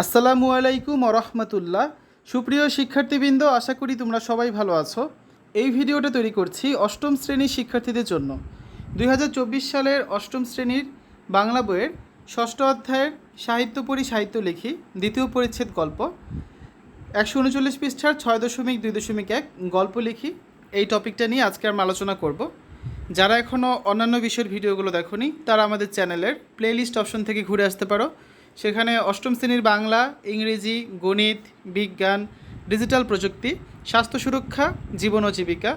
আসসালামু আলাইকুম রহমতুল্লাহ। সুপ্রিয় শিক্ষার্থীবৃন্দ, আশা করি তোমরা সবাই ভালো আছো। এই ভিডিওটা তৈরি করছি অষ্টম শ্রেণির শিক্ষার্থীদের জন্য। দু হাজার চব্বিশ সালের অষ্টম শ্রেণির বাংলা বইয়ের ষষ্ঠ অধ্যায়ের সাহিত্য পড়ি সাহিত্য লিখি, দ্বিতীয় পরিচ্ছেদ গল্প। একশো উনচল্লিশ পৃষ্ঠার ছয় দশমিক দুই দশমিক এক গল্প লিখি। এই টপিকটা নিয়ে আজকে আমরা আলোচনা করব। যারা এখনও অন্যান্য বিষয়ের ভিডিওগুলো দেখোনি, তারা আমাদের চ্যানেলের প্লেলিস্ট অপশন থেকে ঘুরে আসতে পারো। সেখানে অষ্টম শ্রেণির বাংলা, ইংরেজি, গণিত, বিজ্ঞান, ডিজিটাল প্রযুক্তি, স্বাস্থ্য সুরক্ষা, জীবন ও জীবিকা,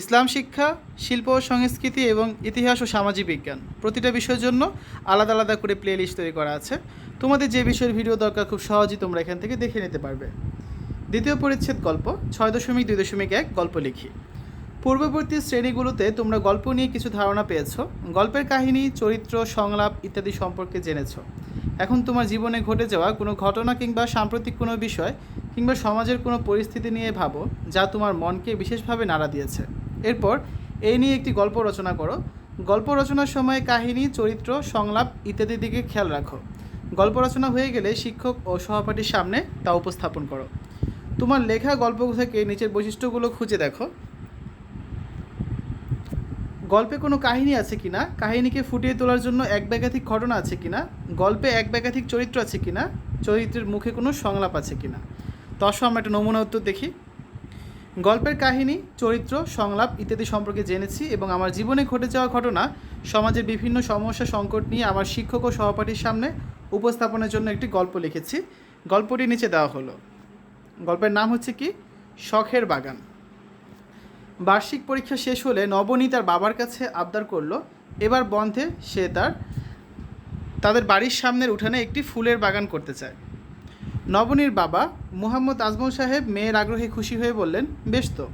ইসলাম শিক্ষা, শিল্প সংস্কৃতি এবং ইতিহাস ও সামাজিক বিজ্ঞান। প্রতিটা বিষয়ের জন্য আলাদা আলাদা করে প্লেলিস্ট তৈরি করা আছে। তোমাদের যে বিষয়ের ভিডিও দরকার খুব সহজেই তোমরা এখান থেকে দেখে নিতে পারবে। দ্বিতীয় পরিচ্ছেদ গল্প, ছয় দশমিক দুই দশমিক এক গল্প লিখি। পূর্ববর্তী শ্রেণীগুলোতে তোমরা গল্প নিয়ে কিছু ধারণা পেয়েছ। গল্পের কাহিনী, চরিত্র, সংলাপ ইত্যাদি সম্পর্কে জেনেছো। এখন তোমার জীবনে ঘটে যাওয়া কোনো ঘটনা কিংবা সাম্প্রতিক কোনো বিষয় কিংবা সমাজের কোনো পরিস্থিতি নিয়ে ভাবো, যা তোমার মনকে বিশেষভাবে নাড়া দিয়েছে। এরপর এই নিয়ে একটি গল্প রচনা করো। গল্প রচনার সময় কাহিনী, চরিত্র, সংলাপ ইত্যাদির দিকে খেয়াল রাখো। গল্প রচনা হয়ে গেলে শিক্ষক ও সহপাঠীর সামনে তা উপস্থাপন করো। তোমার লেখা গল্প থেকে নিচের বৈশিষ্ট্যগুলো খুঁজে দেখো। গল্পে কোনো কাহিনী আছে কিনা? কাহিনীকে ফুটিয়ে তোলার জন্য এক ব্যাঘাতিক ঘটনা আছে কিনা? গল্পে এক ব্যাঘাতিক চরিত্র আছে কিনা? চরিত্রের মুখে কোনো সংলাপ আছে কিনা? তো আসো আমরা একটা নমুনা উত্তর দেখি। গল্পের কাহিনী, চরিত্র, সংলাপ ইত্যাদি সম্পর্কে জেনেছি এবং আমার জীবনে ঘটে যাওয়া ঘটনা সমাজের বিভিন্ন সমস্যা, সংকট নিয়ে আমার শিক্ষক ও সহপাঠীর সামনে উপস্থাপনের জন্য একটি গল্প লিখেছি। গল্পটি নিচে দেওয়া হলো। গল্পের নাম হচ্ছে কি? শখের বাগান। বার্ষিক পরীক্ষা শেষ হলে নবনী তার বাবার কাছে আবদার করল। এবার বন্ধে সে তার, তাদের বাড়ির সামনের উঠানে একটি ফুলের বাগান করতে চায়। নবনীর বাবা মুহাম্মদ আজমল সাহেব মেয়ের আগ্রহে খুশি হয়ে বললেন, বেশ তো,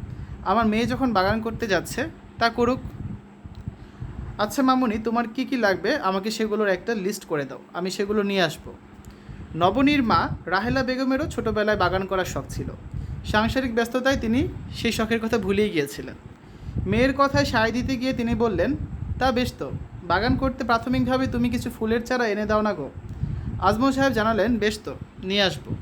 আমার মেয়ে যখন বাগান করতে যাচ্ছে, তা করুক। আচ্ছা মামুনি, তোমার কি কি লাগবে? আমাকে সেগুলোর একটা লিস্ট করে দাও, আমি সেগুলো নিয়ে আসব। নবনীর মা রাহেলা বেগমেরও ছোটোবেলায় বাগান করার শখ ছিল। সাংসারিক ব্যস্ততায় তিনি সেই শখের কথা ভুলেই গিয়েছিলেন। মেয়ের কথায় সায় দিতে গিয়ে তিনি বললেন, তা বেশ তো, বাগান করতে প্রাথমিকভাবে তুমি কিছু ফুলের চারা এনে দাও না গো। আজমল সাহেব জানালেন, বেশ তো, নিয়ে আসব।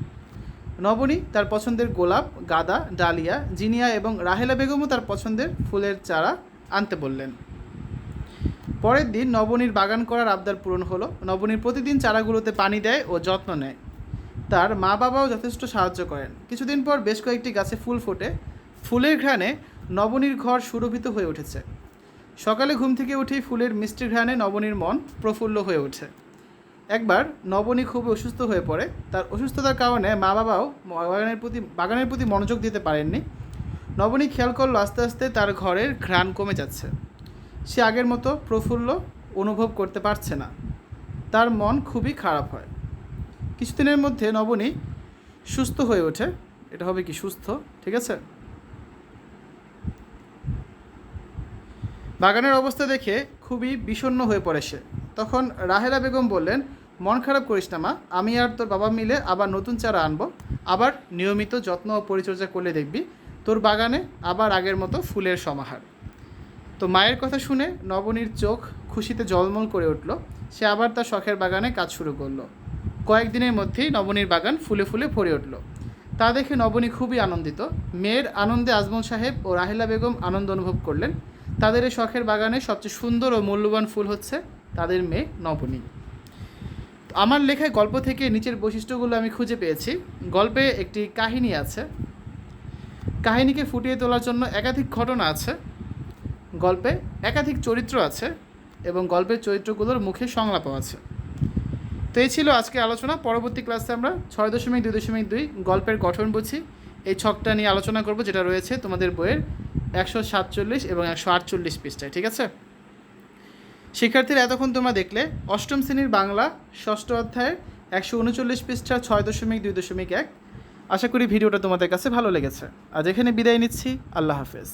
নবনী তার পছন্দের গোলাপ, গাদা, ডালিয়া, জিনিয়া এবং রাহেলা বেগমও তার পছন্দের ফুলের চারা আনতে বললেন। পরের দিন নবনীর বাগান করার আবদার পূরণ হলো। নবনীর প্রতিদিন চারাগুলোতে পানি দেয় ও যত্ন নেয়। তার মা বাবাও যথেষ্ট সাহায্য করেন। কিছুদিন পর বেশ কয়েকটি গাছে ফুল ফোটে। ফুলের ঘ্রাণে নবনীর ঘর সুরভিত হয়ে উঠেছে। সকালে ঘুম থেকে উঠেই ফুলের মিষ্টি ঘ্রাণে নবনীর মন প্রফুল্ল হয়ে ওঠে। একবার নবনী খুব অসুস্থ হয়ে পড়ে। তার অসুস্থতার কারণে মা বাবাও বাগানের প্রতি বাগানের প্রতি মনোযোগ দিতে পারেননি। নবনী খেয়াল করল আস্তে আস্তে তার ঘরের ঘ্রাণ কমে যাচ্ছে। সে আগের মতো প্রফুল্ল অনুভব করতে পারছে না। তার মন খুবই খারাপ হয়। কিছুদিনের মধ্যে নবনী সুস্থ হয়ে ওঠে। এটা হবে কি সুস্থ? ঠিক আছে? বাগানের অবস্থা দেখে খুবই বিষণ্ণ হয়ে পড়ে সে। তখন রাহেলা বেগম বললেন, মন খারাপ করিস না মা, আমি আর তোর বাবা মিলে আবার নতুন চারা আনব। আবার নিয়মিত যত্ন ও পরিচর্যা করলে দেখবি, তোর বাগানে আবার আগের মতো ফুলের সমাহার। তো মায়ের কথা শুনে নবনীর চোখ খুশিতে জলমল করে উঠল। সে আবার তার শখের বাগানে কাজ শুরু করল। কয়েকদিনের মধ্যেই নবনীর বাগান ফুলে ফুলে ভরে উঠল। তা দেখে নবনী খুবই আনন্দিত। মেয়ের আনন্দে আজমল সাহেব ও রাহেলা বেগম আনন্দ অনুভব করলেন। তাদের এই শখের বাগানে সবচেয়ে সুন্দর ও মূল্যবান ফুল হচ্ছে তাদের মেয়ে নবনী। আমার লেখায় গল্প থেকে নিচের বৈশিষ্ট্যগুলো আমি খুঁজে পেয়েছি। গল্পে একটি কাহিনী আছে। কাহিনীকে ফুটিয়ে তোলার জন্য একাধিক ঘটনা আছে। গল্পে একাধিক চরিত্র আছে এবং গল্পের চরিত্রগুলোর মুখে সংলাপও আছে। তো এই ছিল আজকে আলোচনা। পরবর্তী ক্লাসে আমরা ছয় দশমিক দুই দশমিক দুই গল্পের গঠন বুঝি এই ছকটা নিয়ে আলোচনা করব যেটা রয়েছে তোমাদের বইয়ের একশো সাতচল্লিশ এবং একশো আটচল্লিশ পৃষ্ঠায়, ঠিক আছে? শিক্ষার্থীরা, এতক্ষণ তোমরা দেখলে অষ্টম শ্রেণির বাংলা ষষ্ঠ অধ্যায়ের একশো উনচল্লিশ পৃষ্ঠা ছয় দশমিক দুই দশমিক এক। আশা করি ভিডিওটা তোমাদের কাছে ভালো লেগেছে। আজ এখানে বিদায় নিচ্ছি। আল্লাহ হাফেজ।